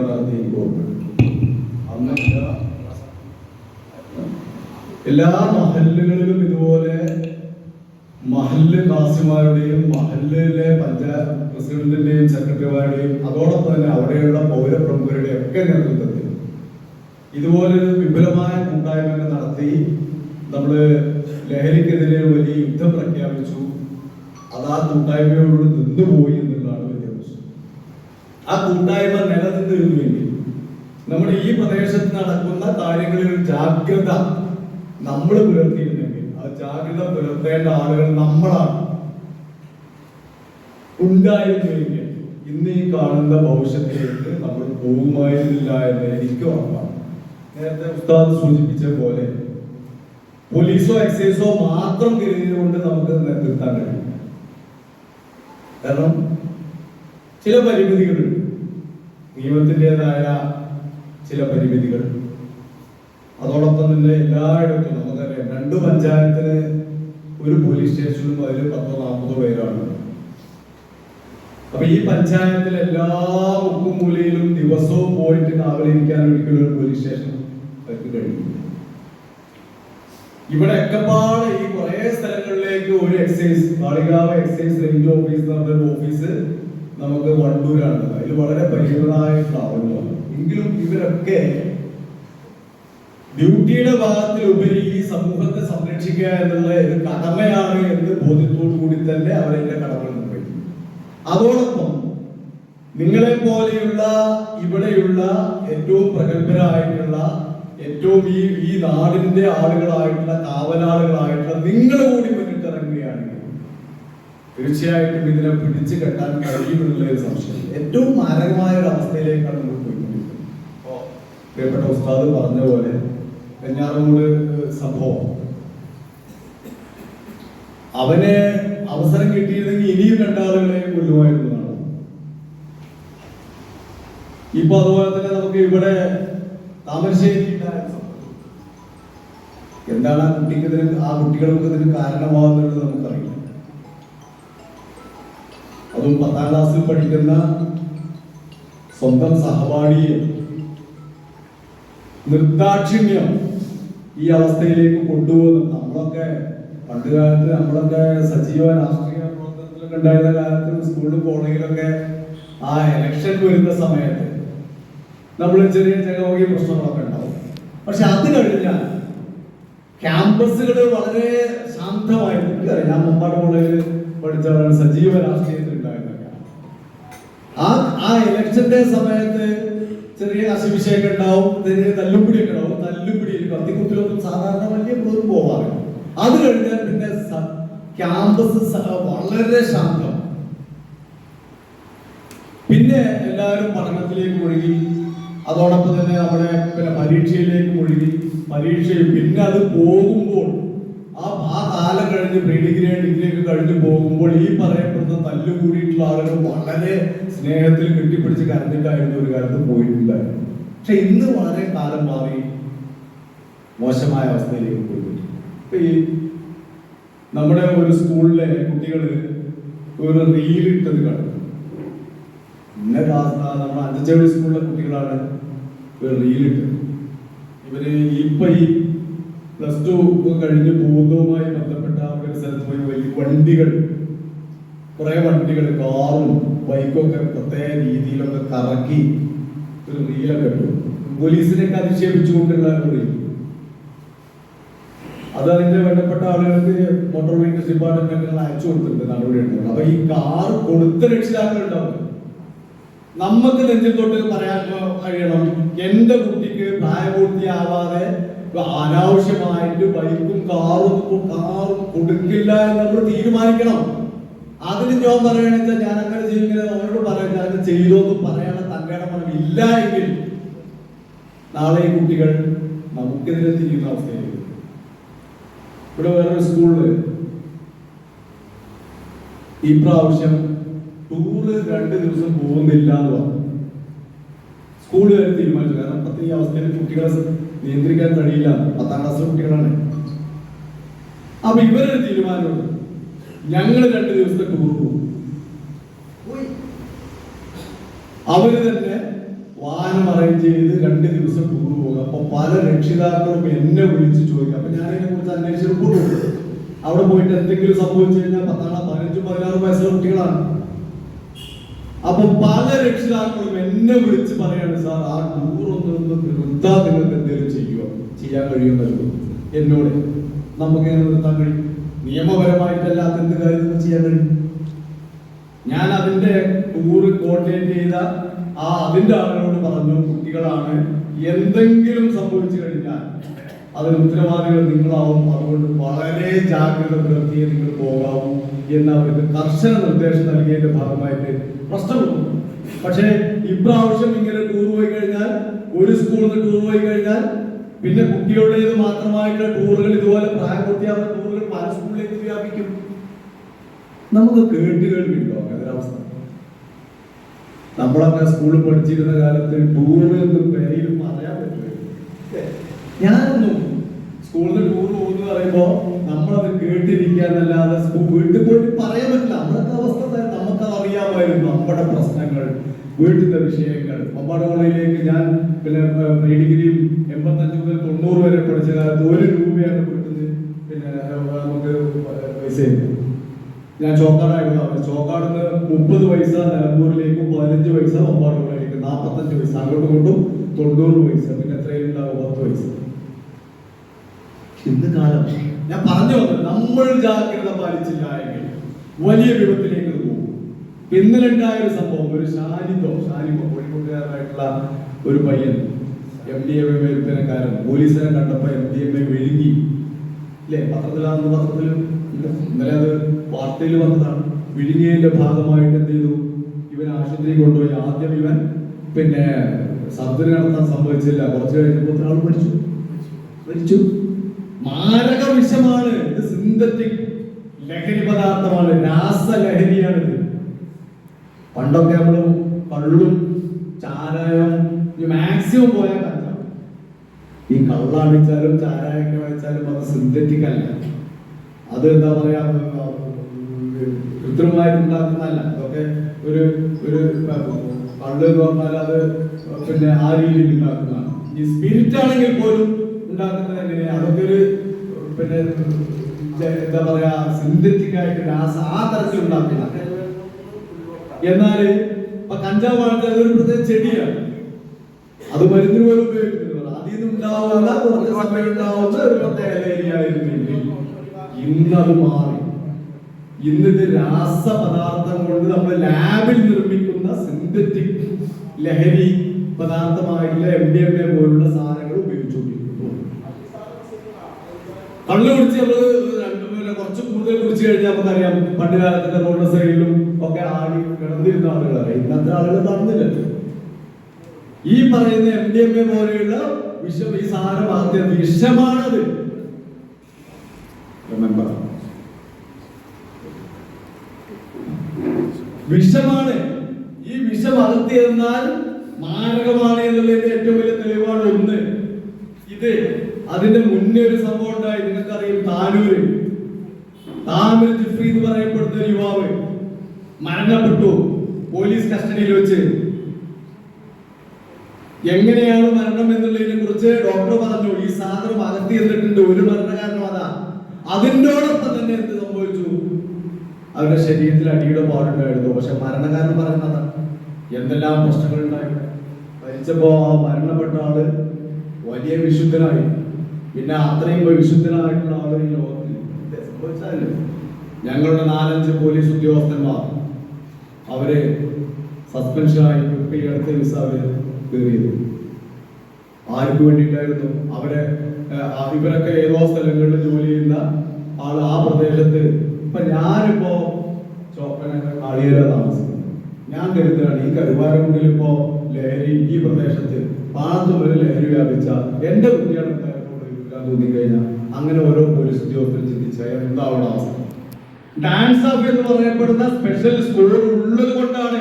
നടത്തി എനിക്ക് ഓർമ്മയുണ്ട് എല്ലാ മഹല്ലുകളിലും ഇതുപോലെ മഹല്ല് കാസിമാരുടെയും മഹല്ലിലെ പഞ്ചായത്ത് പ്രസിഡന്റിന്റെയും സെക്രട്ടറിമാരുടെയും അതോടൊപ്പം തന്നെ അവിടെയുള്ള പൗരപ്രമുഖരുടെയും ഒക്കെ നേതൃത്വത്തിൽ ഇതുപോലൊരു വിപുലമായ കൂട്ടായ്മ നടത്തി നമ്മൾ ലഹരിക്കെതിരെ വലിയ യുദ്ധം പ്രഖ്യാപിച്ചു. അത് കൂട്ടായ്മയോട് നിന്നുപോയി ആ കൂട്ടായ്മ നിലനിന്നിരുന്നുവെങ്കിൽ നമ്മുടെ ഈ പ്രദേശത്ത് നടക്കുന്ന കാര്യങ്ങളിൽ ഒരു ജാഗ്രത നമ്മൾ പുലർത്തിയിരുന്നെങ്കിൽ ആ ജാഗ്രത പുലർത്തേണ്ട ആളുകൾ നമ്മളാണ്. ഉണ്ടായിരുന്നുവെങ്കിൽ ഇന്ന് ഈ കാണുന്ന ഭവിഷ്യത്തിലേക്ക് നമ്മൾ പോകുമായിരുന്നില്ല എന്ന് എനിക്ക് ഉറപ്പാണ്. നേരത്തെ ഉസ്താദ് സൂചിപ്പിച്ച പോലെ പോലീസോ എക്സൈസോ മാത്രം കൊണ്ട് നമുക്ക് നിർത്താൻ കഴിയും കാരണം ചില പരിമിതികളുണ്ട്. നിയമത്തിന്റെതായ ചില പരിമിതികൾ. അതോടൊപ്പം തന്നെ എല്ലായിടത്തും നമുക്കറിയാം രണ്ട് പഞ്ചായത്തിന് ഒരു പോലീസ് സ്റ്റേഷനും അതിൽ പത്തോ നാൽപ്പതോ പേരാണ്. അപ്പൊ ഈ പഞ്ചായത്തിൽ എല്ലാ മുക്കും മൂലയിലും ദിവസവും പോയിട്ട് കാവലിരിക്കാൻ ഒരിക്കലും ഒരു പോലീസ് സ്റ്റേഷൻ അവർക്ക് കഴിയും ഇവിടെ ഒക്കെപ്പാട് ഈ കുറെ സ്ഥലങ്ങളിലേക്ക് ഒരു excise Malikavu excise range office എന്ന് പറഞ്ഞൊരു ഓഫീസ് നമുക്ക് വണ്ടൂരാണ് അതിൽ വളരെ പരിമിതമായിട്ടുള്ള എങ്കിലും ഇവരൊക്കെ ഡ്യൂട്ടിയുടെ ഭാഗത്തിലുപരി ഈ സമൂഹത്തെ സംരക്ഷിക്കുക എന്നുള്ള ഒരു കടമയാണ് എന്ന് ബോധ്യത്തോടു കൂടി തന്നെ അവരുടെ കടമകൾ നിർവഹിക്കും അതോടൊപ്പം നിങ്ങളെ പോലെയുള്ള ഇവിടെയുള്ള ഏറ്റവും പ്രഗത്ഭരായിട്ടുള്ള ഏറ്റവും ഈ ഈ നാടിന്റെ ആളുകളായിട്ടുള്ള കാവലാളുകളായിട്ടുള്ള നിങ്ങൾ കൂടി മുന്നിട്ടിറങ്ങുകയാണെങ്കിൽ തീർച്ചയായിട്ടും ഇതിനെ പിടിച്ചു കെട്ടാൻ കഴിയുമെന്നുള്ള ഒരു സംശയം. ഏറ്റവും മാരകമായ ഒരു അവസ്ഥയിലേക്കാണ് നമ്മൾ പോയിക്കൊണ്ടിരിക്കുന്നത്. പ്രിയപ്പെട്ട ഉസ്താദ് പറഞ്ഞ പോലെ കഞ്ഞാറമൂട് സംഭവം. അവന് അവസരം കിട്ടിയിരുന്നെങ്കിൽ ഇനിയും രണ്ടാളുകളെ കൊല്ലുമായിരുന്നു എന്നാണ്. ഇപ്പൊ അതുപോലെ തന്നെ നമുക്ക് ഇവിടെ താമരശ്ശേരി. എന്താണ് ആ കുട്ടിക്ക് ഇതിന് ആ കുട്ടികൾക്ക് ഇതിന് കാരണമാകുന്നത് നമുക്കറിയില്ല. അതും പത്താം ക്ലാസ്സിൽ പഠിക്കുന്ന സ്വന്തം സഹപാഠിയെ നിർദാക്ഷിണ്യം ഈ അവസ്ഥയിലേക്ക് കൊണ്ടുപോകുന്നു. നമ്മളൊക്കെ പണ്ട് കാലത്ത് നമ്മളൊക്കെ സജീവ രാഷ്ട്രീയ പ്രവർത്തനത്തിലൊക്കെ ഉണ്ടായിരുന്ന കാലത്ത് സ്കൂളിലും കോളേജിലൊക്കെ ആ ഇലക്ഷൻ വരുന്ന സമയത്ത് നമ്മൾ ചെറിയ ചെലവോഗ്യ പ്രശ്നങ്ങളൊക്കെ ഉണ്ടാവും. പക്ഷെ അത് കഴിഞ്ഞാൽ ക്യാമ്പസുകൾ വളരെ എനിക്കറിയാം ഞാൻ മുമ്പാട് കോളേജിൽ പഠിച്ചവരാണ് സജീവ ഉണ്ടായിരുന്നൊക്കെ ആ ആ ഇലക്ഷന്റെ സമയത്ത് ചെറിയ കശവിഷയൊക്കെ ഉണ്ടാവും ചെറിയ തല്ലുപിടിയൊക്കെ ഉണ്ടാവും. തല്ലുപിടി കത്തിക്കുത്തിലൊന്നും സാധാരണ വലിയ പോലും പോവാറില്ല. അത് കഴിഞ്ഞാൽ പിന്നെ ക്യാമ്പസ് വളരെ ശാന്തം. പിന്നെ എല്ലാവരും പഠനത്തിലേക്ക് ഒഴുകി അതോടൊപ്പം തന്നെ നമ്മുടെ പിന്നെ പരീക്ഷയിലേക്ക് ഒഴുകി പരീക്ഷയിൽ പിന്നെ അത് പോകുമ്പോൾ ആ കാലം കഴിഞ്ഞ് പ്രീ ഡിഗ്രി ഡിഗ്രി ഒക്കെ കഴിഞ്ഞ് പോകുമ്പോൾ ഈ പറയപ്പെടുന്ന തല്ലു കൂടിയിട്ടുള്ള ആളുകൾ വളരെ സ്നേഹത്തിൽ കെട്ടിപ്പിടിച്ച് കരഞ്ഞിട്ടായിരുന്നു ഒരു കാലത്ത് പോയിട്ടുണ്ടായിരുന്നു പക്ഷെ ഇന്ന് വളരെ കാലം മാറി മോശമായ അവസ്ഥയിലേക്ക് പോയിട്ടുണ്ട്. ഈ നമ്മുടെ ഒരു സ്കൂളിലെ കുട്ടികൾ ഒരു റീൽ കണ്ടു. ഇന്ന നമ്മുടെ അഞ്ചച്ചവടി സ്കൂളിലെ കുട്ടികളാണ് ഒരു റീൽ ഇവർ ഇപ്പൊ ഈ പ്ലസ് ടു കഴിഞ്ഞ് പോകുന്നതുമായി ബന്ധപ്പെട്ട ഒരു സ്ഥലത്ത് പോയി വലിയ വണ്ടികൾ. കുറേ വണ്ടികൾ കാറും ബൈക്കും ഒക്കെ പ്രത്യേക രീതിയിലൊക്കെ കറക്കി ഒരു റീലൊക്കെ ഇട്ടു. പോലീസിനെയൊക്കെ അധിക്ഷേപിച്ചുകൊണ്ടുള്ള ഒരു റീൽ. അത് അതിന്റെ ബന്ധപ്പെട്ട ആളുകൾക്ക് മോട്ടോർ വെഹിക്കിൾസ് ഡിപ്പാർട്ട്മെന്റുകൾ അയച്ചു കൊടുത്തിട്ടുണ്ട് നടപടി എടുക്കുന്നത്. അപ്പൊ ഈ കാർ കൊടുത്ത രക്ഷിതാക്കൾ ഉണ്ടാവും. നമുക്ക് നെഞ്ചിൽ തൊട്ട് പറയാൻ കഴിയണം. എന്റെ കുട്ടിക്ക് പ്രായപൂർത്തിയാവാതെ അനാവശ്യമായിട്ട് ബൈക്കും കാറും കാറും കൊടുക്കില്ല എന്ന് നമ്മൾ തീരുമാനിക്കണം. അതിന് ഞാൻ വെച്ചാൽ ഞാൻ അങ്ങനെ ചെയ്യുന്നത് അവരോട് പറയുന്നത് അങ്ങനെ ചെയ്തോ എന്ന് പറയാനുള്ള തങ്ങളുടെ മനം ഇല്ല എങ്കിൽ നാളെ ഈ കുട്ടികൾ നമുക്കെതിരെ തിരിയുന്ന അവസ്ഥയിലേക്ക് വരും. ഇവിടെ വേറൊരു സ്കൂളിൽ ഈ പ്രാവശ്യം ടൂറ് രണ്ട് ദിവസം പോകുന്നില്ല എന്ന് പറഞ്ഞു. സ്കൂളുകാർ തീരുമാനിച്ചു. കാരണം ഈ അവസ്ഥയിൽ കുട്ടികളെ നിയന്ത്രിക്കാൻ കഴിയില്ല. പത്താം ക്ലാസ് കുട്ടികളാണ്. അപ്പൊ ഇവരൊരു തീരുമാനമുണ്ട്. ഞങ്ങൾ രണ്ട് ദിവസത്തെ ടൂർ പോകും. അവർ തന്നെ വാഹനം അറേഞ്ച് ചെയ്ത് രണ്ട് ദിവസം ടൂർ പോകും. അപ്പൊ പല രക്ഷിതാക്കളും എന്നെ വിളിച്ച് ചോദിക്കും. അപ്പൊ ഞാൻ അതിനെ കുറിച്ച് അന്വേഷിച്ച് റിപ്പോർട്ട് കൊടുക്കും. അവിടെ പോയിട്ട് എന്തെങ്കിലും സംഭവിച്ചു കഴിഞ്ഞാൽ പത്താം പതിനഞ്ചും പതിനാറും വയസ്സുള്ള കുട്ടികളാണ്. അപ്പൊ പല രക്ഷിതാക്കളും എന്നെ വിളിച്ച് പറയാണ് സാർ ആ ടൂർ ഒന്നും നിർത്താ ചെയ്യുമോ ചെയ്യാൻ കഴിയുമല്ലോ എന്നോട് നമുക്ക് നിർത്താൻ കഴിയും നിയമപരമായിട്ടല്ലാത്ത എന്ത് കാര്യം ചെയ്യാൻ കഴിയും? ഞാൻ അതിന്റെ ടൂറ് കോർഡിനേറ്റ് ചെയ്ത ആ അതിന്റെ ആളുകളോട് പറഞ്ഞു കുട്ടികളാണ് എന്തെങ്കിലും സംഭവിച്ചു കഴിഞ്ഞാൽ അതിന് ഉത്തരവാദികൾ നിങ്ങളാവും. അതുകൊണ്ട് വളരെ ജാഗ്രത പുലർത്തിയേ നിങ്ങൾ പോകാവൂ എന്ന് അവർക്ക് കർശന നിർദ്ദേശം നൽകിയതിന്റെ ഭാഗമായിട്ട് പ്രശ്നമുണ്ട് പക്ഷേ ഇപ്രാവശ്യം ഇങ്ങനെ ടൂർ പോയി കഴിഞ്ഞാൽ ഒരു സ്കൂളിൽ നിന്ന് ടൂർ പോയി കഴിഞ്ഞാൽ പിന്നെ കുട്ടികളുടേത് മാത്രമായിട്ടുള്ള ടൂറുകൾ ഇതുപോലെ പ്രായപൂർത്തിയാവുന്ന ടൂറുകൾ പല സ്കൂളിലേക്ക് വ്യാപിക്കും. നമുക്ക് കേട്ട് കേൾവിണ്ടോ അങ്ങനെ ഒരു അവസ്ഥ നമ്മളൊക്കെ സ്കൂളിൽ പഠിച്ചിരുന്ന കാലത്ത് ടൂർ എന്ന് പേരിൽ പറയാൻ പറ്റില്ല. ഞാനൊന്നും സ്കൂളിൽ ടൂർ പോകുന്നു പറയുമ്പോ നമ്മളത് കേട്ടിരിക്കാന്നല്ലാതെ സ്കൂൾ വീട്ടിൽ പോയിട്ട് പറയാൻ പറ്റില്ല. നമ്മളൊക്കെ അവസ്ഥ നമുക്ക് അറിയാമായിരുന്നു നമ്മുടെ പ്രശ്നങ്ങൾ വീട്ടിലെ വിഷയങ്ങൾ. പമ്പാട് കോളേജിലേക്ക് ഞാൻ പിന്നെ പ്രീ ഡിഗ്രിയും വരെ പഠിച്ച കാലത്ത് ഒരു രൂപയാണ് വീട്ടിൽ പിന്നെ നമുക്ക് പൈസ ഞാൻ ചോക്കാടായിരുന്നു ചോക്കാട് നിന്ന് മുപ്പത് പൈസ നിലമ്പൂരിലേക്കും പതിനഞ്ച് പൈസ ഒമ്പാടുകളിലേക്ക് നാൽപ്പത്തഞ്ച് പൈസ. അങ്ങോട്ടും ഇങ്ങോട്ടും തൊണ്ണൂറ് പൈസ. പിന്നെ എത്രയും ഉണ്ടാവും പത്ത് പൈസ. ഇന്ന് കാലം. ഞാൻ പറഞ്ഞു വന്നത് നമ്മൾ ജാഗ്രത പാലിച്ചില്ല എങ്കിൽ വലിയ വിപത്തിലേക്ക് പോകും. ഇന്നലെ ഉണ്ടായ ഒരു സംഭവം. ഒരു ഷാനിദോ ഷാനിമോ കോഴിക്കോട്ടുകാരനായിട്ടുള്ള ഒരു പയ്യൻ എം ഡി എം എ വിൽപ്പനക്കാരൻ പോലീസിനെ കണ്ടപ്പോ എം ഡി എം എ വിഴുങ്ങി അല്ലേ പത്രത്തിലാണെന്ന് പത്രത്തിൽ ഇന്നലെ അത് വാർത്തയിൽ വന്നതാണ്. വിഴുങ്ങിയതിന്റെ ഭാഗമായിട്ട് എന്ത് ചെയ്തു? ഇവൻ ആശുപത്രിയിൽ കൊണ്ടുപോയി. ആദ്യം ഇവൻ പിന്നെ സർജറി നടത്താൻ സംഭവിച്ചില്ല. കുറച്ച് കഴിഞ്ഞപ്പോൾ ആൾ മരിച്ചു. മരിച്ചു. മാരക വിഷമാണ്. ഇത് സിന്തറ്റിക് ലഹരി പദാർത്ഥമാണ്. രാസലഹരിയാണിത് പണ്ടൊക്കെ നമ്മൾ കള്ളും ചാരായം മാക്സിമം പോയാൽ ഈ കള്ളടിച്ചാലും ചാരായൊക്കെ വായിച്ചാലും അത് സിന്തറ്റിക് അല്ല. അത് എന്താ പറയാ കൃത്രിമമായിട്ട് ഉണ്ടാക്കുന്നതല്ല. അതൊക്കെ ഒരു ഒരു പള്ളു എന്ന് പറഞ്ഞാൽ അത് പിന്നെ ആ രീതിയിൽ ഉണ്ടാക്കുന്നതാണ്. ഈ സ്പിരിറ്റ് ആണെങ്കിൽ പോലും ഉണ്ടാക്കുന്നത് എങ്ങനെയാ? അതൊക്കെ ഒരു പിന്നെ എന്താ പറയാ? സിന്തറ്റിക് ആയിട്ട് രാസ ആ തരത്തിൽ ഉണ്ടാക്കില്ല. എന്നാൽ ഇപ്പൊ കഞ്ചാവ് ആണെങ്കിൽ അതൊരു പ്രത്യേക ചെടിയാണ്. അത് മരുന്നിന് പോലും ഉപയോഗിക്കുന്നത് അതിൽ നിന്നുണ്ടാവുന്ന കുറച്ച് സമയം ഉണ്ടാവുന്ന ഒരു പ്രത്യേക മാറി. ഇന്നിത് രാസപദാർത്ഥം കൊണ്ട് നമ്മൾ ലാബിൽ നിർമ്മിക്കുന്ന സിന്തറ്റിക് ലഹരി പദാർത്ഥമായിട്ടുള്ള എം ഡി എം എ പോലുള്ള സാധനങ്ങൾ ഉപയോഗിച്ചുകൊണ്ടിരിക്കുന്നു. കള്ളു കുടിച്ച് നമ്മൾ കുറച്ച് കൂടുതൽ കുടിച്ചു കഴിഞ്ഞാൽ നമുക്കറിയാം പണ്ട് കാലത്തിന്റെ റോഡ് സൈഡിലും ഒക്കെ ആടി കിടന്നിരുന്ന ആളുകളാണ്. ഇന്നത്തെ ആളുകൾ നടന്നില്ലല്ലോ ഈ പറയുന്ന എം ഡി എം എ പോലെയുള്ള ഈ വിഷമാണത്. വിഷമാണ്. ഈ വിഷം അകത്തി എന്നാൽ മാരകമാണ് എന്നുള്ളതിന്റെ ഏറ്റവും വലിയ തെളിവാണ് ഒന്ന്. ഇത് അതിന്റെ മുന്നേ ഒരു സംഭവം ഉണ്ടായി. നിങ്ങൾക്കറിയാം താനൂര്. താമിൽ ജിഫ്രി എന്ന് പറയപ്പെടുന്ന യുവാവ് മരണപ്പെട്ടു. പോലീസ് കസ്റ്റഡിയിൽ വെച്ച്. എങ്ങനെയാണ് മരണം എന്നുള്ളതിനെ കുറിച്ച് ഡോക്ടർ പറഞ്ഞു. ഈ സാധനം അകത്തി എന്നിട്ടുണ്ട് ഒരു മരണകാരണം അതാ. അതിനോടൊപ്പം തന്നെ എന്ത് സംഭവിച്ചു? അവരുടെ ശരീരത്തിൽ അടിയുടെ പാടുണ്ടായിരുന്നു. പക്ഷെ മരണകാരണം പറയുന്നത് എന്തെല്ലാം പ്രശ്നങ്ങൾ ഉണ്ടായിരുന്നു മരിച്ചപ്പോ ആ മരണപ്പെട്ട ആൾ വലിയ വിശുദ്ധനായി. പിന്നെ അത്രയും വിശുദ്ധനായിട്ടുള്ള ആൾ ഈ ലോകത്തിൽ ഇത് ഞങ്ങളുടെ നാലഞ്ച് പോലീസ് ഉദ്യോഗസ്ഥന്മാർ. അവരെ സസ്പെൻഷനായി ഇപ്പൊ വിസ അവർ കയറിയത് ആർക്ക് വേണ്ടിയിട്ടായിരുന്നു? അവരെ ഇവരൊക്കെ ഏതോ സ്ഥലങ്ങളിൽ ജോലി ചെയ്യുന്ന ആൾ ആ പ്രദേശത്ത്. ഇപ്പൊ ഞാനിപ്പോ ചോപ്പനൊക്കെ കാളിയേര താമസിക്കുന്നത്. ഞാൻ കരുതുകയാണ് ഈ കരുവാരക്കുണ്ടിൽ ഇപ്പോ ലഹരി ഈ പ്രദേശത്ത് പാണത്തും ലഹരി വ്യാപിച്ച എന്റെ കുട്ടികളെ തോന്നിക്കഴിഞ്ഞാൽ അങ്ങനെ ഓരോ പോലീസ് ഉദ്യോഗസ്ഥരും ചിന്തിച്ചാൽ എന്താവുള്ള അവസ്ഥ? ഡാൻസ് ഓഫ് എന്ന് പറയപ്പെടുന്ന സ്പെഷ്യൽ സ്കൂൾ ഉള്ളത് കൊണ്ടാണ്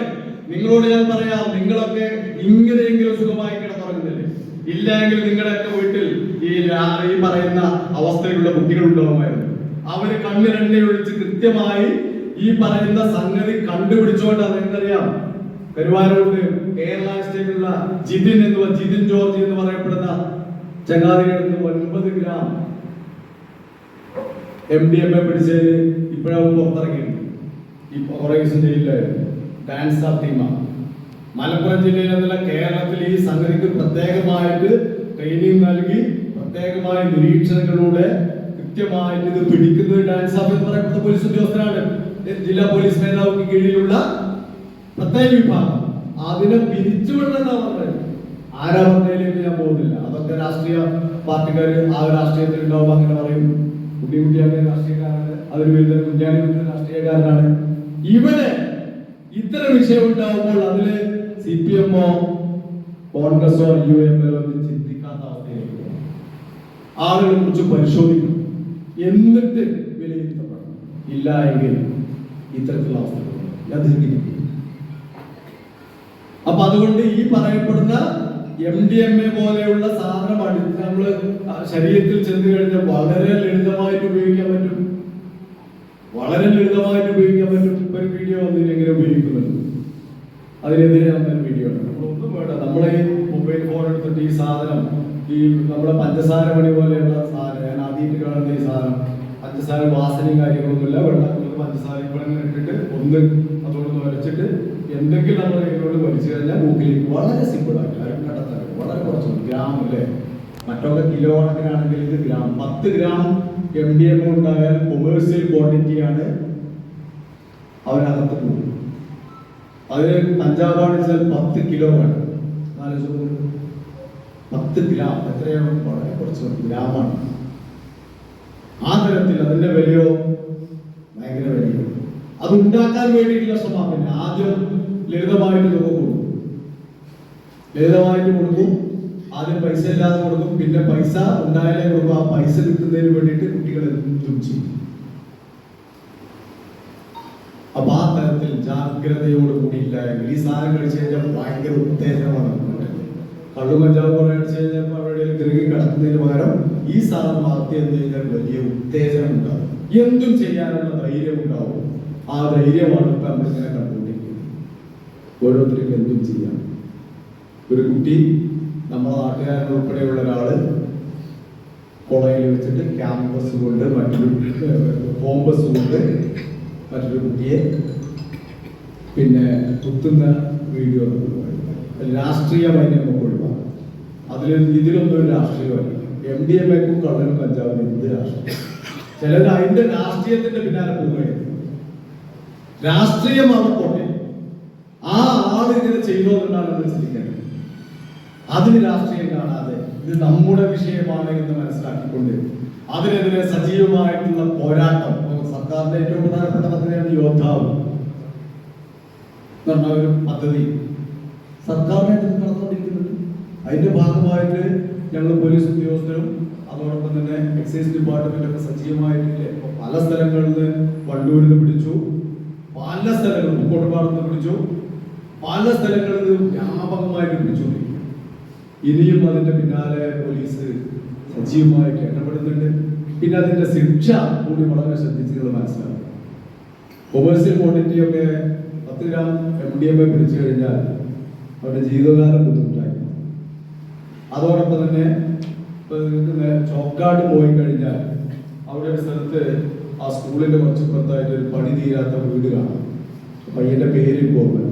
നിങ്ങളോട് ഞാൻ പറയാം നിങ്ങളൊക്കെ ഇങ്ങനെയെങ്കിലും സുഖമായി കിടന്നുറങ്ങുന്നില്ലേ? ഇല്ലെങ്കിൽ നിങ്ങളുടെയൊക്കെ വീട്ടിൽ ഈ ഈ പറയുന്ന അവസ്ഥയിലുള്ള കുട്ടികൾ ഉണ്ടാവുമായിരുന്നു അവർ കണ്ണിലെണ്ണ ഒഴിച്ച് കൃത്യമായി ഈ പറയുന്ന സംഗതി കണ്ടുപിടിച്ചുകൊണ്ട് അതെന്തറിയാം കരുവാരോട് കേരള സ്റ്റേറ്റിലുള്ള ജിതിൻ എന്ന് ജിതിൻ ജോർജ് എന്ന് പറയപ്പെടുന്ന ചങ്ങാതികളിൽ ഒൻപത് gram M D M A പിടിച്ചതിൽ ഇപ്പോഴവൻ പുറത്തിറങ്ങിയിട്ടുണ്ട് ഈ കുറേ ദിവസം ജയിലിലായിരുന്നു. ഡാൻസ് ഓഫ് ടീമാണ് മലപ്പുറം ജില്ലയിൽ എന്നുള്ള കേരളത്തിൽ ഈ സംഗതിക്ക് പ്രത്യേകമായിട്ട് ട്രെയിനിങ് നൽകി പ്രത്യേകമായ നിരീക്ഷണങ്ങളിലൂടെ കൃത്യമായിട്ട് ഇത് പിടിക്കുന്നത് ഡാൻസ് ഓഫ് എന്ന് പറയുന്നത് പോലീസ് ഉദ്യോഗസ്ഥരാണ് ജില്ലാ പോലീസ് മേധാവിക്ക് കീഴിലുള്ള പ്രത്യേക വിഭാഗം. അതിനെ പിരിച്ചുവിടണമെന്നാ പറഞ്ഞത്. ആരാ പറഞ്ഞതിലേക്ക് ഞാൻ പോകുന്നില്ല. അതൊക്കെ രാഷ്ട്രീയ പാർട്ടിക്കാർ ആ രാഷ്ട്രീയത്തിൽ ഉണ്ടാവും അങ്ങനെ പറയും. കുട്ടി കുട്ടിയാണ് രാഷ്ട്രീയക്കാരാണ്. അതൊരു വലിയ കുഞ്ഞാണി രാഷ്ട്രീയക്കാരനാണ്. ഇവിടെ ഇത്തരം വിഷയം ഉണ്ടാവുമ്പോൾ അതിൽ സി പി എമ്മോ കോൺഗ്രസോ യു എം എല്ലോ ഒന്നും ചിന്തിക്കാത്ത ആളുകളെ കുറിച്ച് പരിശോധിക്കണം. എന്നിട്ട് വിലയിരുത്തപ്പെടണം. ഇല്ല എങ്കിൽ ഇത്തരത്തിലുള്ള അവസ്ഥകൾ അപ്പൊ അതുകൊണ്ട് ഈ പറയപ്പെടുന്ന എം ഡി എം എ പോലെയുള്ള സാധനമാണ് നമ്മൾ ശരീരത്തിൽ ചെന്ന് കഴിഞ്ഞാൽ വളരെ ലളിതമായിട്ട് ഉപയോഗിക്കാൻ പറ്റും. വളരെ ലളിതമായിട്ട് ഉപയോഗിക്കാൻ പറ്റും. വീഡിയോ അതിന് എങ്ങനെ ഉപയോഗിക്കുന്നുണ്ട് അതിനെതിരെ വന്നൊരു വീഡിയോ ഉണ്ട് നമ്മളൊന്നും വേണ്ട. നമ്മളെ ഈ മൊബൈൽ ഫോൺ എടുത്തിട്ട് ഈ സാധനം ഈ നമ്മുടെ പഞ്ചസാര പണി പോലെയുള്ള സാധനം ഞാൻ ആദ്യമായിട്ട് കാണുന്ന ഈ സാധനം പഞ്ചസാര വാസനയും കാര്യങ്ങളൊന്നുമില്ല വെള്ളത്തിൽ പഞ്ചസാര ഇപ്പോഴെങ്ങനെ ഇട്ടിട്ട് ഒന്ന് അതുകൊണ്ട് വരച്ചിട്ട് എന്തെങ്കിലും നമ്മൾ കയ്യിലോട്ട് വലിച്ചു കഴിഞ്ഞാൽ മൂക്കിലേക്ക് വളരെ സിമ്പിൾ ആയിട്ട് ആരും കണ്ടെത്താൻ വളരെ കുറച്ച് ഗ്രാം അല്ലേ? മറ്റൊക്കെ കിലോ കണക്കിനാണെങ്കിൽ ഇത് ഗ്രാം. പത്ത് ഗ്രാം എം ഡി എം ഉണ്ടായാൽ കൊമേഴ്സ്യൽ ക്വാണ്ടിറ്റിയാണ് അവനകത്ത് പോകും അതിന് പഞ്ചാബാണ് വെച്ചാൽ പത്ത് കിലോ നോക്കൂ. പത്ത് ഗ്രാം. എത്രയാണ്? വളരെ കുറച്ച് ഗ്രാമാണ്. ആ തരത്തിൽ അതിന്റെ വിലയോ? ഭയങ്കര വിലയോ. അത് ഉണ്ടാക്കാൻ വേണ്ടിയിട്ടുള്ള സ്വഭാവം ആദ്യം ലളിതമായിട്ട് കൊടുക്കും. ലളിതമായിട്ട് കൊടുക്കും. ആദ്യം പൈസ ഇല്ലാതെ കൊടുക്കും. പിന്നെ പൈസ ഉണ്ടായാലേ കൊടുക്കും. ആ പൈസ കിട്ടുന്നതിന് വേണ്ടിയിട്ട് കുട്ടികളെ എന്തും ചെയ്യും. അപ്പൊ ആ തരത്തിൽ ജാഗ്രതയോട് കൂടി ഇല്ല ഈ സാധനം കഴിച്ചു കഴിഞ്ഞാൽ ഭയങ്കര ഉത്തേജനമാണ്. കള്ളു കഞ്ചാവ് കുറെ അടിച്ചു കഴിഞ്ഞാൽ അവരുടെ ഗൃഹി കടക്കുന്നതിന് പകരം ഈ സാധനം ആദ്യം എന്ത് കഴിഞ്ഞാൽ വലിയ ഉത്തേജനം ഉണ്ടാവും. എന്തും ചെയ്യാനുള്ള ധൈര്യം ഉണ്ടാവും. ആ ധൈര്യമാണ് ഇപ്പൊ നമ്മളിങ്ങനെ കണ്ടുകൊണ്ടിരിക്കുന്നത്. ഓരോരുത്തർക്കും എന്തും ചെയ്യാം. ഒരു കുട്ടി നമ്മളെ നാട്ടുകാരൻ ഉൾപ്പെടെയുള്ള ഒരാൾ കോളേജിൽ വെച്ചിട്ട് ക്യാമ്പസ് കൊണ്ട് മറ്റൊരു കോമ്പസ് കൊണ്ട് മറ്റൊരു കുട്ടിയെ പിന്നെ കുത്തുന്ന വീഡിയോ രാഷ്ട്രീയമായി നമുക്ക് ഒഴിവാക്കും. അതിൽ ഇതിലൊന്നും ഒരു രാഷ്ട്രീയമല്ല എം ഡി എം എക്കും കള്ളനും കഞ്ചാവിനും എന്ത് രാഷ്ട്രീയം? ചിലർ അതിന്റെ രാഷ്ട്രീയത്തിന്റെ പിന്നാലെ പോവുകയാണ് രാഷ്ട്രീയം അവിടെ പോട്ടെ. ആ ആൾ ഇങ്ങനെ ചെയ്തോന്നാണ് നമ്മൾ ചിന്തിക്കേണ്ടത്. അതിന് രാഷ്ട്രീയം കാണാതെ ഇത് നമ്മുടെ വിഷയമാണ് എന്ന് മനസ്സിലാക്കിക്കൊണ്ട് അതിനെതിരെ സജീവമായിട്ടുള്ള പോരാട്ടം സർക്കാരിന്റെ ഏറ്റവും പ്രധാനപ്പെട്ട പദ്ധതിയാണ് യോദ്ധാവ് എന്ന് ഒരു പദ്ധതി. സർക്കാരിനായിട്ട് നടന്നുകൊണ്ടിരിക്കുന്നത് അതിന്റെ ഭാഗമായിട്ട് ഞങ്ങൾ പോലീസ് ഉദ്യോഗസ്ഥരും അതോടൊപ്പം തന്നെ എക്സൈസ് ഡിപ്പാർട്ട്മെന്റ് ഒക്കെ സജീവമായിട്ടില്ലേ? പല സ്ഥലങ്ങളിൽ നിന്ന് വണ്ടൂരിൽ നിന്ന് പിടിച്ചു. പല സ്ഥലങ്ങളിൽ നിന്ന് നിന്ന് പിടിച്ചു. പല സ്ഥലങ്ങളിൽ നിന്ന് വ്യാപകമായിട്ട് പിടിച്ചുകൊണ്ടിരിക്കും ഇനിയും അതിന്റെ പിന്നാലെ പോലീസ് സജീവമായിട്ട് ഇടപെടുന്നുണ്ട്. പിന്നെ അതിന്റെ ശിക്ഷ കൂടി വളരെ ശ്രദ്ധിച്ച് നിങ്ങൾ മനസ്സിലാക്കും കൊമേഴ്സ്യൽ ക്വാണ്ടിറ്റി ഒക്കെ പത്ത് gram M D M A പിടിച്ചു കഴിഞ്ഞാൽ അവരുടെ ജീവിതകാലം ബുദ്ധിമുട്ടായി. അതോടൊപ്പം തന്നെ ചോക്കാട് പോയി കഴിഞ്ഞാൽ അവിടെ ഒരു സ്ഥലത്ത് ആ സ്കൂളിന്റെ കുറച്ച് പുറത്തായിട്ട് ഒരു പണി തീരാത്ത വീട് കാണാം. പയ്യന്റെ പേര് പോകുന്നത്.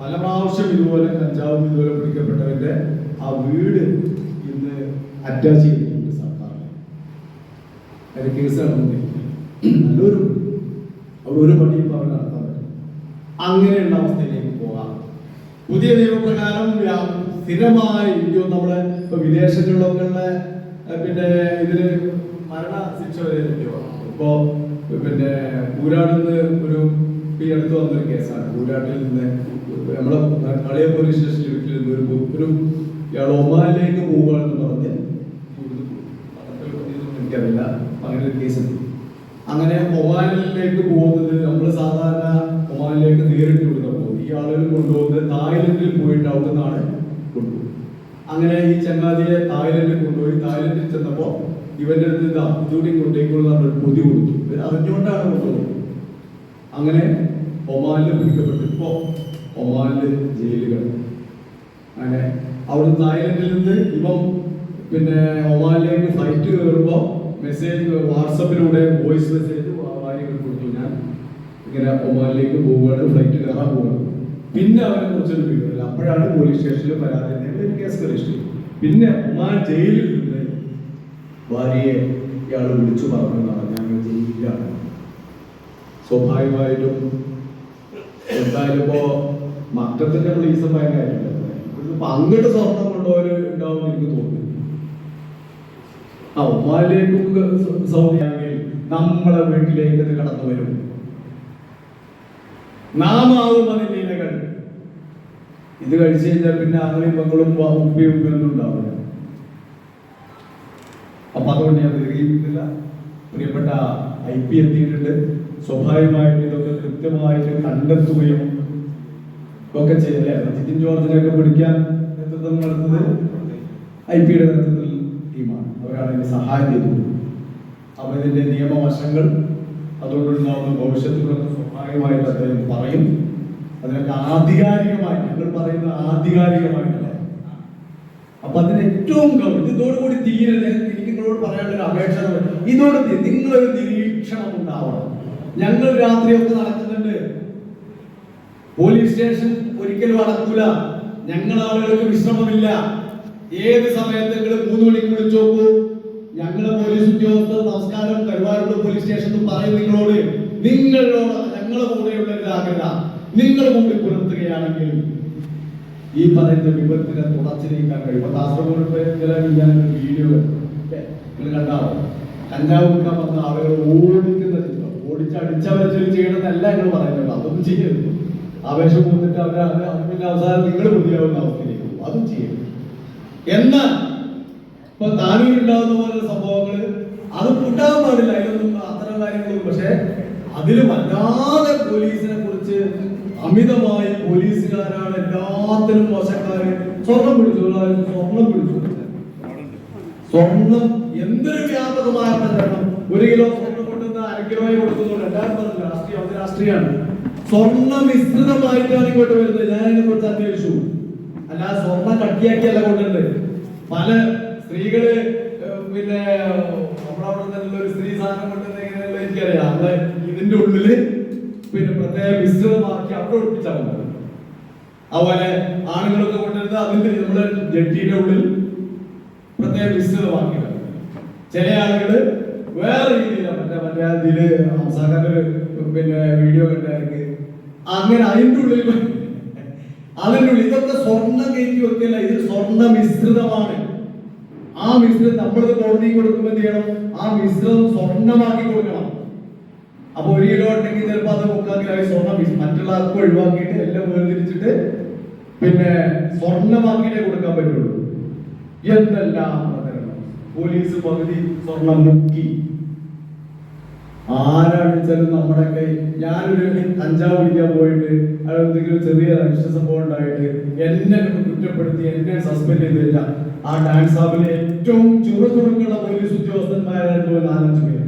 പല പ്രാവശ്യം ഇതുപോലെ കഞ്ചാവും ഇതുപോലെ പിടിക്കപ്പെട്ടവന്റെ ആ വീട് ഇന്ന് അറ്റാച്ച് സർക്കാർ അതിന് കേസ് നടന്നുകൊണ്ടിരിക്കുകയാണ് നല്ലൊരു ഒരു പടിയും ഇപ്പോൾ നടത്താൻ അങ്ങനെയുള്ള അവസ്ഥയിലേക്ക് പോകാം. പുതിയ നിയമപ്രകാരം സ്ഥിരമായി ഇന്ത്യ നമ്മുടെ ഇപ്പൊ വിദേശങ്ങളിലൊക്കെ പിന്നെ ഇതിൽ മരണ ശിക്ഷ വരെ ഇപ്പോ പിന്നെ പൂരാട് നിന്ന് ഒരു അടുത്ത് വന്നൊരു കേസാണ്. പൂരാട്ടിൽ നിന്ന് നമ്മളെ കളിയ പോലീസ് സ്റ്റേഷനിൽ വീട്ടിൽ നിന്ന് ഒരു ഒരു ഇയാൾ ഒമാനിലേക്ക് പോവുകയാണെന്ന് പറഞ്ഞ് ഇവിടുന്ന് പോയി. പത്രത്തിൽ വന്നതൊന്നും എനിക്കറിയില്ല അങ്ങനെ ഒരു കേസ് ഉണ്ട്. അങ്ങനെ ഒമാനിലേക്ക് പോകുന്നത് നമ്മൾ സാധാരണ ഒമാനിലേക്ക് നേരിട്ട് കൊടുക്കുമ്പോൾ ഈ ആളുകൾ കൊണ്ടുപോകുന്നത് തായ്ലൻഡിൽ പോയിട്ട് അവിടെ നിന്നാണ് കൊണ്ടുപോകും അങ്ങനെ ഈ ചങ്ങാതിയെ തായ്ലൻഡിൽ കൊണ്ടുപോയി തായ്ലൻഡിൽ ചെന്നപ്പോൾ ഇവന്റെ അടുത്ത് ഇതാ ഇതുകൂടി കൊണ്ടേക്കുള്ള നമ്മൾ പൊതി കൊടുത്തു. ഇവർ അറിഞ്ഞുകൊണ്ടാണ് കൊണ്ടുപോകുന്നത്. അങ്ങനെ ഒമാനിൽ പിടിക്കപ്പെട്ടു. ഇപ്പോ ഒമാനിൽ ജയിലുകൾ അങ്ങനെ അവിടെ തായ്ലൻഡിൽ നിന്ന് ഇപ്പം പിന്നെ ഒമാനിലേക്ക് ഫ്ലൈറ്റ് കയറുമ്പോൾ മെസ്സേജ് വാട്സപ്പിലൂടെ വോയിസ് മെസ്സേജ് വാര്യങ്ങൾ കൊടുത്തു. ഞാൻ ഇങ്ങനെ ഒമാനിലേക്ക് പോവുകയാണ് ഫ്ലൈറ്റ് കയറാൻ പോവുകയാണ്. പിന്നെ അവനെ കുറിച്ചൊരു വിവരമില്ല അപ്പോഴാണ് പോലീസ് സ്റ്റേഷനിൽ പരാതി കേസ് രജിസ്റ്റർ പിന്നെ ഒമാൻ ജയിലിൽ നിന്ന് ഭാര്യയെ ഇയാൾ വിളിച്ചു പറഞ്ഞതാണ് ഞാൻ ജയിലിലാണ്. സ്വാഭാവികമായിട്ടും എന്തായാലും ഇപ്പോ മറ്റത്തിന്റെ പോലീസ് ഭയങ്കരമായിട്ടുണ്ട്. ഇപ്പൊ അങ്ങോട്ട് സ്വർണം കൊണ്ടുപോയി ഉണ്ടാവും എനിക്ക് തോന്നുന്നു ആ സൗദി നമ്മളെ വീട്ടിലേക്ക് ഇത് കടന്നു വരും. നാം ആവും അതിന്റെ ഇലകൾ. ഇത് കഴിച്ചു കഴിഞ്ഞാൽ പിന്നെ ആങ്ങളും മക്കളും ഉപ്പയും ഉപ്പയൊന്നും ഉണ്ടാവില്ല. അപ്പൊ അതുകൊണ്ട് ഞാൻ ദീർഘിപ്പിക്കുന്നില്ല പ്രിയപ്പെട്ട ഐ പി എത്തിയിട്ടുണ്ട്. സ്വാഭാവികമായിട്ട് ഇതൊക്കെ കൃത്യമായിട്ട് കണ്ടെത്തുകയും ഒക്കെ ചെയ്തല്ലേ ജിതിൻ ജോർജിനെയൊക്കെ പിടിക്കാൻ നേതൃത്വം നടത്തുന്നത് ഐ പിയുടെ നേതൃത്വത്തിൽ ഇതിന് സഹായം ഇതിന്റെ നിയമവശങ്ങൾ അതുകൊണ്ടുണ്ടാവുന്ന ഭവിഷ്യത്തുകളൊക്കെ സ്വാഭാവികമായിട്ട് അദ്ദേഹം പറയും. അതിനൊക്കെ ആധികാരികമായി നിങ്ങൾ പറയുന്ന ആധികാരികമായിട്ടല്ല. അപ്പൊ അതിന് ഏറ്റവും ഇതോടുകൂടി തീരല്ലേ എനിക്ക് നിങ്ങളോട് പറയാനുള്ള ഒരു അപേക്ഷ ഇതോട് നിങ്ങളൊരു നിരീക്ഷണം ഉണ്ടാവണം. ഞങ്ങൾ രാത്രിയൊക്കെ നടക്കുന്നുണ്ട്. പോലീസ് സ്റ്റേഷൻ ഒരിക്കലും അടക്കൂല. ഞങ്ങൾ ആളുകൾക്ക് വിശ്രമമില്ല. ഏത് സമയത്ത് നിങ്ങൾ മൂന്ന് മണിക്ക് വിളിച്ചു നോക്കൂ ഞങ്ങളെ പോലീസ് ഉദ്യോഗസ്ഥർ നമസ്കാരം കരുവാരൂർ പോലീസ് സ്റ്റേഷൻ പറയും നിങ്ങളോട്. നിങ്ങളോട് ഞങ്ങളെ കൂടെയുള്ള ജാഗ്രത. നിങ്ങൾ കൂടി പുലർത്തുകയാണെങ്കിൽ ഈ പറയുന്ന വിപത്തിനെ തുടച്ചു നീക്കാൻ കഴിയും കാസർഗോഡ് ചില ഞാൻ വീഡിയോ നിങ്ങൾ കണ്ടാവോ? കഞ്ചാവ് വിൽക്കാൻ വന്ന ആളുകൾ ഓടിക്കുന്ന ചിത്രം. ഓടിച്ചടിച്ചവരെ ചെയ്യണമെന്നല്ല ഞങ്ങൾ പറയുന്നത്. അതൊന്നും ചെയ്യരുത്. ആവേശം കൊടുത്തിട്ട് അവരെ അത് അത് അവസാനം നിങ്ങൾ പ്രതിയാവുന്ന അവസ്ഥയിലേക്ക് അതും ചെയ്യരുത്. എന്നാൽ ഇപ്പൊ താനൂരുണ്ടാകുന്ന പോലെ സംഭവങ്ങൾ അത് കൂട്ടാൻ പാടില്ല. അതിലൊന്നും അത്തരം കാര്യങ്ങളും പക്ഷെ അതിൽ വല്ലാതെ പോലീസിനെ കുറിച്ച് അമിതമായി പോലീസുകാരാണ് എല്ലാത്തിനും മോശക്കാര് സ്വർണം പിടിച്ചു. സ്വർണം പിടിച്ചു. സ്വർണം എന്തൊരു വ്യാപകമായ ഒരു കിലോ സ്വർണം കൊണ്ടുവന്ന് അര കിലോയെ കൊടുക്കുന്നുണ്ട്. എല്ലാവരും പറഞ്ഞു രാഷ്ട്രീയം അത് രാഷ്ട്രീയമാണ്. സ്വർണം മിശ്രിതമായിട്ടാണ് ഇങ്ങോട്ട് വരുന്നത്. ഞാൻ അതിനെ കുറിച്ച് അന്വേഷിച്ചു. അല്ല സ്വർണം കട്ടിയാക്കിയല്ല കൊണ്ടുണ്ട് പല സ്ത്രീകൾ പിന്നെ നമ്മളവിടെ ഒരു സ്ത്രീ സാധനം കൊണ്ടുവന്ന് എനിക്കറിയാം. അവിടെ ഇതിന്റെ ഉള്ളിൽ പിന്നെ പ്രത്യേക മിശ്രിതമാക്കി അവിടെ ഒളിപ്പിച്ചാൽ മതി. അതുപോലെ ആണുങ്ങളൊക്കെ കൊണ്ടുവരുന്നത് അതിന്റെ നമ്മുടെ ജട്ടിയുടെ ഉള്ളിൽ പ്രത്യേക വിസ്തൃതമാക്കിയത് ചില ആളുകൾ വേറെ രീതിയിലാണ് മറ്റേ മറ്റേ ഇതിൽ പിന്നെ വീഡിയോ കണ്ടായിരിക്കും അങ്ങനെ അതിന്റെ ഉള്ളിൽ അതിന്റെ ഉള്ളിൽ ഇതൊക്കെ സ്വർണം കയറ്റി വെക്കില്ല ഇത് സ്വർണ മിശ്രിതമാണ് ആ മിശ്രം നമ്മൾ കോടതിയിൽ കൊടുക്കുമ്പോൾ എന്ത് ചെയ്യണം? ആ മിശ്രം സ്വർണമാക്കി കൊടുക്കണം. അപ്പൊ ഒരു കിലോ ഉണ്ടെങ്കിൽ ചിലപ്പോൾ അത് മുക്കാൽ കിലോ ആയി സ്വർണം മറ്റുള്ള ആൾക്ക് ഒഴിവാക്കിയിട്ട് എല്ലാം വേർതിരിച്ചിട്ട് പിന്നെ സ്വർണമാക്കിയിട്ടേ കൊടുക്കാൻ പറ്റുള്ളൂ. എന്തെല്ലാം പോലീസ് പകുതി സ്വർണം മുക്കി. ആരാണിച്ചാലും നമ്മുടെ കൈ ഞാനൊരു അഞ്ചാം പിടിക്കാൻ പോയിട്ട് അയാൾ എന്തെങ്കിലും ചെറിയ അനിഷ്ട സംഭവം ഉണ്ടായിട്ട് എന്നെ കുറ്റപ്പെടുത്തി എന്നെ സസ്പെൻഡ് ചെയ്തില്ല ആ ഡാൻസ് ഹാബിലെ ഏറ്റവും ചുറുചുറുക്കുള്ള പോലീസ് ഉദ്യോഗസ്ഥന്മാരായിരുന്നു നാലഞ്ചു പേര്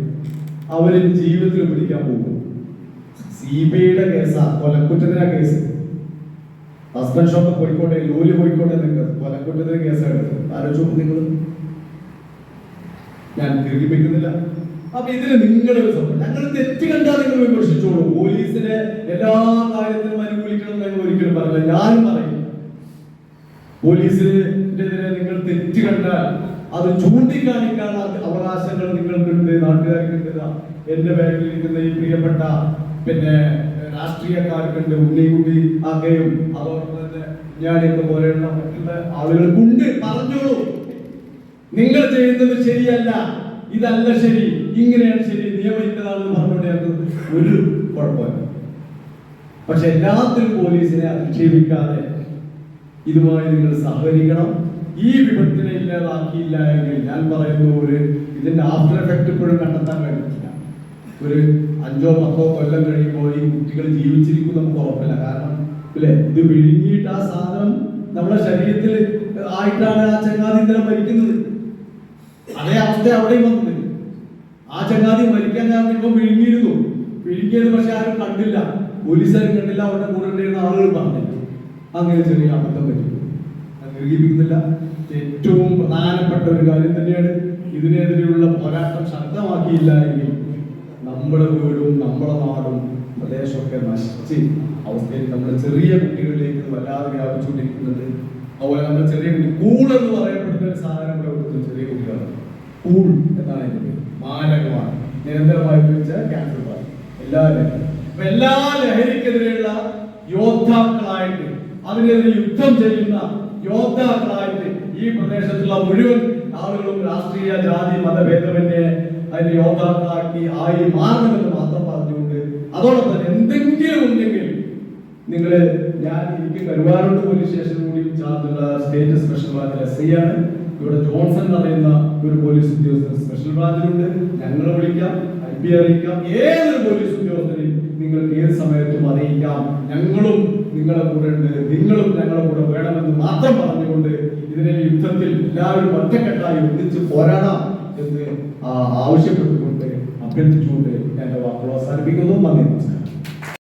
അവർ ജീവിതത്തിൽ പിടിക്കാൻ പോകും. സി ബി ഐയുടെ കേസാ കൊലക്കുറ്റത്തിനാ കേസ്. ഹസ്ബൻഡ് ഷോപ്പ് പോയിക്കോട്ടെ ജോലി പോയിക്കോട്ടെ നിങ്ങൾ കൊലക്കുറ്റത്തിന് കേസാണ് ആലോചിച്ചു നിങ്ങൾ ഞാൻ ദീർഘിപ്പിക്കുന്നില്ല അപ്പൊ ഇതിന് നിങ്ങളൊരു സംഭവം. ഞങ്ങൾ തെറ്റ് കണ്ടാൽ നിങ്ങൾ വിമർശിച്ചോളൂ. പോലീസിനെ എല്ലാ കാര്യത്തിനും അനുകൂലിക്കണം ഞങ്ങൾ ഒരിക്കലും പറയില്ല. ഞാനും പറയും. പോലീസിനെതിരെ നിങ്ങൾ തെറ്റ് കണ്ടാൽ അത് ചൂണ്ടിക്കാണിക്കാൻ അത് അവകാശങ്ങൾ നിങ്ങൾക്കുണ്ട് നാട്ടുകാർക്കുണ്ട്. എന്റെ ബാക്കിൽ ഇരിക്കുന്ന ഈ പ്രിയപ്പെട്ട പിന്നെ രാഷ്ട്രീയക്കാർക്കുണ്ട് ഉണ്ണിക്കുട്ടി ആകെയും അതോടൊപ്പം തന്നെ ഞാനിന്ന് പോലെയുള്ള മറ്റുള്ള ആളുകൾക്കുണ്ട്. പറഞ്ഞോളൂ. നിങ്ങൾ ചെയ്യുന്നത് ശരിയല്ല. ഇതല്ല ശരി. ഇങ്ങനെയാണ് ശരി നിയമം ഇന്നതാണെന്ന് പറഞ്ഞുകൊണ്ട് ഒരു കുഴപ്പമില്ല. പക്ഷെ എല്ലാത്തിലും പോലീസിനെ അധിക്ഷേപിക്കാതെ ഇതുമായി നിങ്ങൾ സഹകരിക്കണം. ഈ വിപത്തിനെ ഇല്ലാതാക്കിയില്ല എങ്കിൽ ഞാൻ പറയുന്ന ഒരു ഇതിന്റെ ആഫ്റ്റർ എഫക്ട് ഇപ്പോഴും കണ്ടെത്താൻ കഴിഞ്ഞിട്ടില്ല. ഒരു അഞ്ചോ പത്തോ കൊല്ലം കഴിയുമ്പോൾ ഈ കുട്ടികൾ ജീവിച്ചിരിക്കും നമുക്ക് ഉറപ്പില്ല. കാരണം അല്ലെ ഇത് വിഴുങ്ങിയിട്ട് ആ സാധനം നമ്മുടെ ശരീരത്തിൽ ആയിട്ടാണ് ആ ചങ്ങാതി ഇന്നലെ മരിക്കുന്നത്. അതേ അവസ്ഥ അവിടെയും വന്നത്. ആ മരിക്കാൻ കാരണം ഇപ്പൊ വിഴുങ്ങിയിരുന്നു. വിഴുങ്ങിയത് പക്ഷെ ആരും കണ്ടില്ല. പോലീസുകാരും കണ്ടില്ല. അവരുടെ കൂടെ ഉണ്ടായിരുന്ന ആളുകൾ പറഞ്ഞില്ല. അങ്ങനെ ചെറിയ അബദ്ധം പറ്റി. ഞാൻ ഏറ്റവും പ്രധാനപ്പെട്ട ഒരു കാര്യം തന്നെയാണ് ഇതിനെതിരെയുള്ള പോരാട്ടം ശക്തമാക്കിയില്ല എങ്കിൽ നമ്മുടെ വീടും നമ്മുടെ നാടും പ്രദേശമൊക്കെ നശിച്ച് അവസ്ഥയിൽ നമ്മുടെ ചെറിയ കുട്ടികളിലേക്ക് വല്ലാതെ വ്യാപിച്ചുകൊണ്ടിരിക്കുന്നത് അതുപോലെ നമ്മുടെ ചെറിയ കുട്ടി കൂൾ എന്ന് പറയപ്പെടുന്ന ഒരു സാധനം ഇവിടെ ചെറിയ കുട്ടികളാണ്. കൂൾ എന്നാണ് അതിന്റെ പേര്. മാരകമാണ്. നിരന്തരമായി ഉപയോഗിച്ച ക്യാൻസർ ബാധ എല്ലാ ലഹരി എല്ലാ ലഹരിക്കെതിരെയുള്ള യോദ്ധാക്കളായിട്ട് അതിനെതിരെ യുദ്ധം ചെയ്യുന്ന യോദ്ധാക്കളായിട്ട് ഈ പ്രദേശത്തുള്ള മുഴുവൻ ആളുകളും രാഷ്ട്രീയ ജാതി മതഭേദമന്യേ അതിന് യോദ്ധാക്കളാക്കി ആയി മാറണമെന്ന് മാത്രം പറഞ്ഞുകൊണ്ട് അതോടൊപ്പം എന്തെങ്കിലും ഉണ്ടെങ്കിൽ നിങ്ങൾ ഞാൻ എനിക്ക് കരുവാരോട് പോലീസ് സ്റ്റേഷനിൽ കൂടി ചാർജുള്ള സ്റ്റേറ്റ് സ്പെഷ്യൽ ബ്രാഞ്ചിൽ എസ് ഐ ആണ്. ഇവിടെ ജോൺസൺ എന്ന് പറയുന്ന ഒരു പോലീസ് ഉദ്യോഗസ്ഥൻ സ്പെഷ്യൽ ബ്രാഞ്ചിലുണ്ട് ഞങ്ങളെ വിളിക്കാം ഐ പി അറിയിക്കാം. ഏതൊരു പോലീസ് ഉദ്യോഗസ്ഥനെയും നിങ്ങൾക്ക് ഏത് സമയത്തും അറിയിക്കാം. ഞങ്ങളും നിങ്ങളെ കൂടെ ഉണ്ട്. നിങ്ങളും ഞങ്ങളെ കൂടെ വേണമെന്ന് മാത്രം പറഞ്ഞുകൊണ്ട് ഇതിനെ യുദ്ധത്തിൽ എല്ലാവരും ഒറ്റക്കെട്ടായി ഒന്നിച്ച് പോരാടാം എന്ന് ആവശ്യപ്പെട്ടുകൊണ്ട് അഭ്യർത്ഥിച്ചുകൊണ്ട് എന്റെ വാക്കുകൾ അവസാനിപ്പിക്കുന്നു. നന്ദി